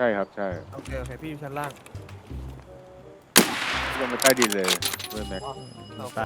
ช่ครับใช่โอเคโอเคพี่อยู่ชั้นล่างลงไปใต้ดินเลยเพื่อนแม็กโอเค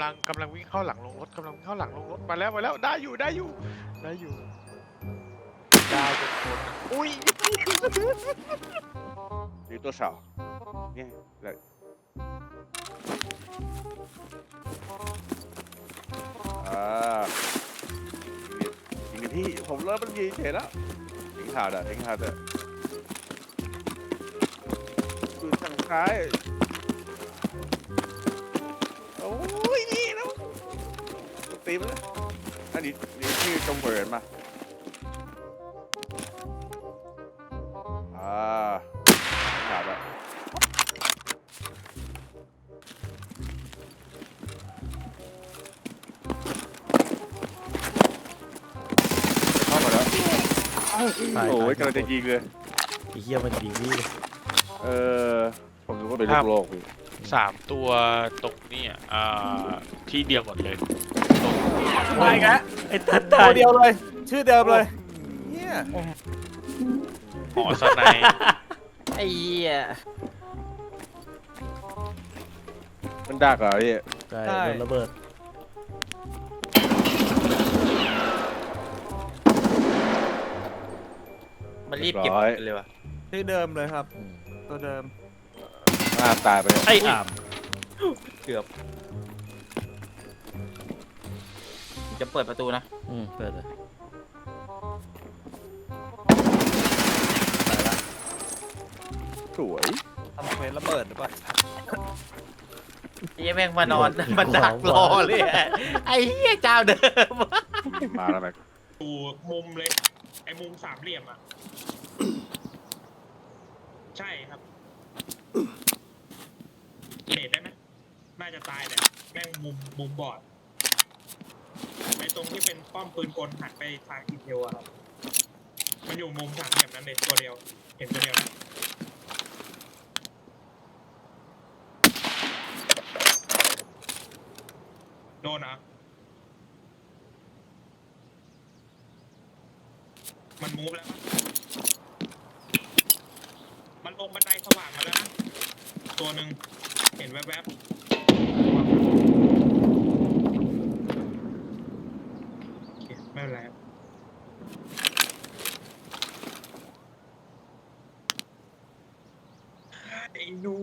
ำลังกำลังวิ่งเข้าหลังลงรถกำลังวิ่งเข้าหลังลงรถมาแล้วมาแล้วได้อยู่ได้อยู่ได้อยู่ได้จนคนอะอุ้ยนี่ตัวสาวเนี่ยแล้วอ่ายิงกันที่ผมเริ่มมันยิงเฉยแล้วทิ้งขาดอะทิ้งขาดอะดูทางซ้าย ตีมันเลยอันนี้นี่ชื่อจงเบิร์นมาอ่าทิ้งขาดอะเข้ามาแล้วตายโอ้ยตายกำลังจะยิงเลย ไอ้เหี้ยมันยิงนี่เออผมรู้ว่าเป็นลูกโลกพี่สามตัวตรงเนี่ยอ่าที่เดียวหมดเลยตร งตายอีกแล้วไอ้ตันตัตายวเดียวเลย ชื่อเดิมเลยเนี่ยหอสไนป์ไอ้เหี้ยมันดักเหรอพี่ใช่โดนระเบิดมันรีบเก็บร้อยกันเลยวะชื่อเดิมเลยครับอืมตัวเดิมหน้าตายไปเนี่ยไอ้อามเกือบ จะเปิดประตูนะ อืม เปิดเลยสวยทำเควสระเบิดหรือเปล่าไอ้แม่งมานอนมันดักรอเลยอะไอ้เหี้ยเจ้าเดิม มาแล้วแม็กดูมุมเลย ไอ้มุมสามเหลี่ยมอะ ใช่ครับเนตได้ไหมน่าจะตายแหละแม่งมุมมุมบอดไอ้ ตรงที่เป็นป้อมปืนกลหันไปทางอีเทลอะครับ มันอยู่มุมสามเหลี่ยมนั้นเลยตัวเดียว เห็นตัวเดียวนะโดนอะ มันมูฟแล้ว มั้งมันลงบันไดสว่างมาแล้วนะ ตัวหนึ่งเห็นแวบๆโอเค ไม่เป็นไรครับไอ้หนู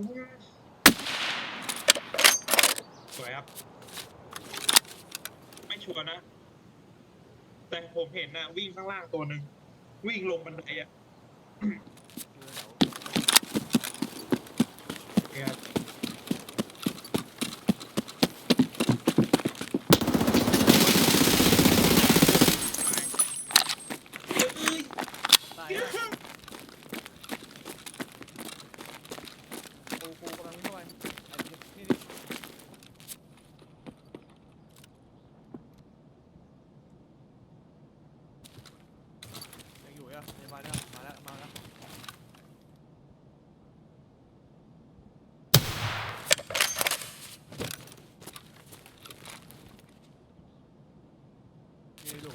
สวยครับ ไม่ชัวร์นะ แต่ผมเห็นนะวิ่งข้างล่างตัวหนึ่งวิ่งลงบันไดอะเนี่ยตายเอ้ย กูกูกำลังเข้าไปไอ้นี่นี่ยังอยู่อะยังมาแล้วมาแล้วมาแล้ว มีหลุ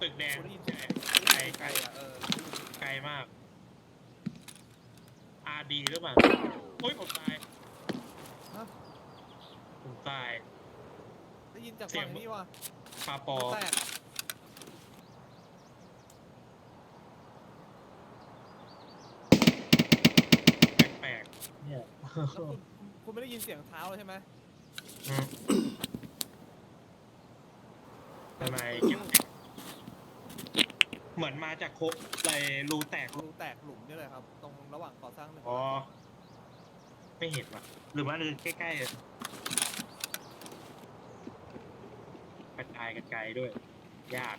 ตึกแดงกูได้ยินใช่เสียงไกลไกไกลลๆอะเออไกลมากอาดีหรือเปล่าโอ้ยผมตายผมตาย ได้ยินจากเสียฝั่งงนี้ว่ะปลาปอ แตกแปลกๆเนี่ยแล้วคุณคุณไม่ได้ยินเสียงเท้าเลยใช่ไหมอืมทำไมเก็บ เหมือนมาจากโคกไรรูแตกรูแตกหลุมนี่เลยครับ ตรงระหว่างก่อสร้างหนึ่งอ๋อ ไม่เห็นว่ะ หรือว่าเดินใกล้ๆอะกระจายกันไกลด้วย ยาก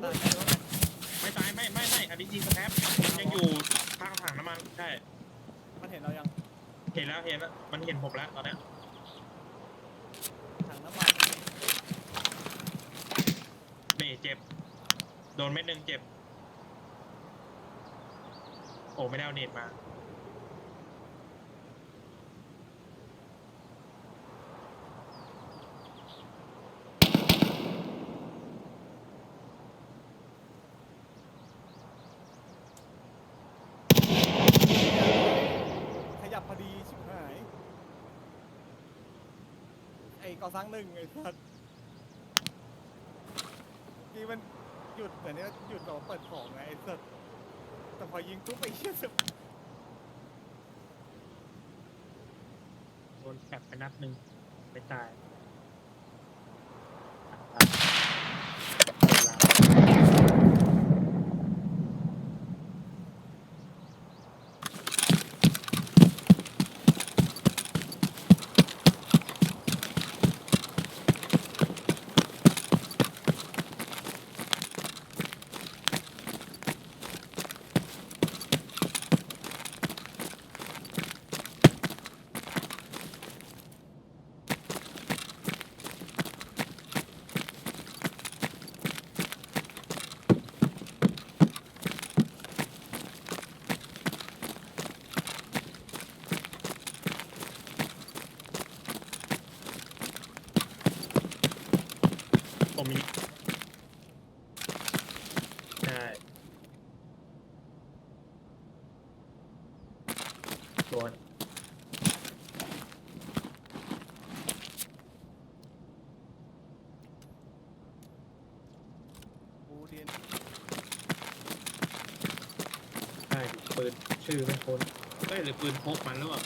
ไหนวะไม่ตายไม่ไม่ไม่อันนี้ยิงสแครปยังอยู่ข้างถังน้ำมันใช่มันเห็นเรายังเห็นแล้วเห็นแล้วมันเห็นผมแล้วตอนเนี้ยถังน้ำมันนี่เจ็บ โดนเม็ดหนึ่งเจ็บโอ้ไม่ได้เอาเน็ตมา ขยับพอดีชิบหาย ไอ้ก่อสร้างหนึ่งไอ้สัสนี่มันหยุดเหมือนเนี่ยหยุดแบบว่าเปิดของไงไอ้สัส แต่พอยิงปุ๊บไอ้เชี่ยสึบโดนแฟบไปนัดหนึ่งไปตาย มิใช่โดนใช่ปืนชื่อไม่คนเอ้ยหรือปืนพกมันหรือเปล่า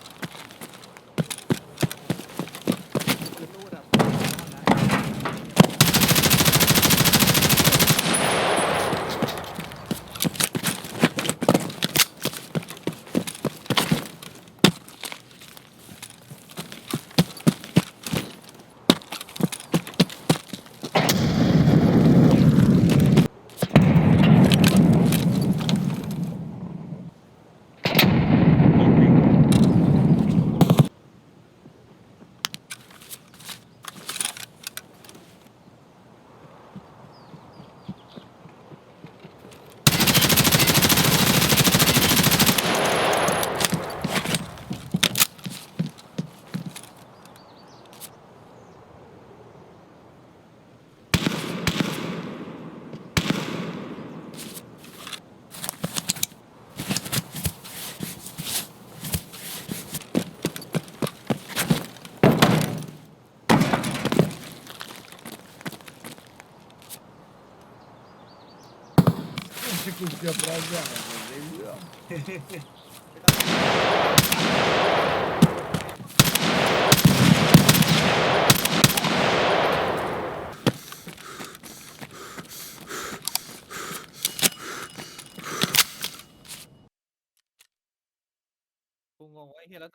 กูงงว่าไอ้เฮียแล้ว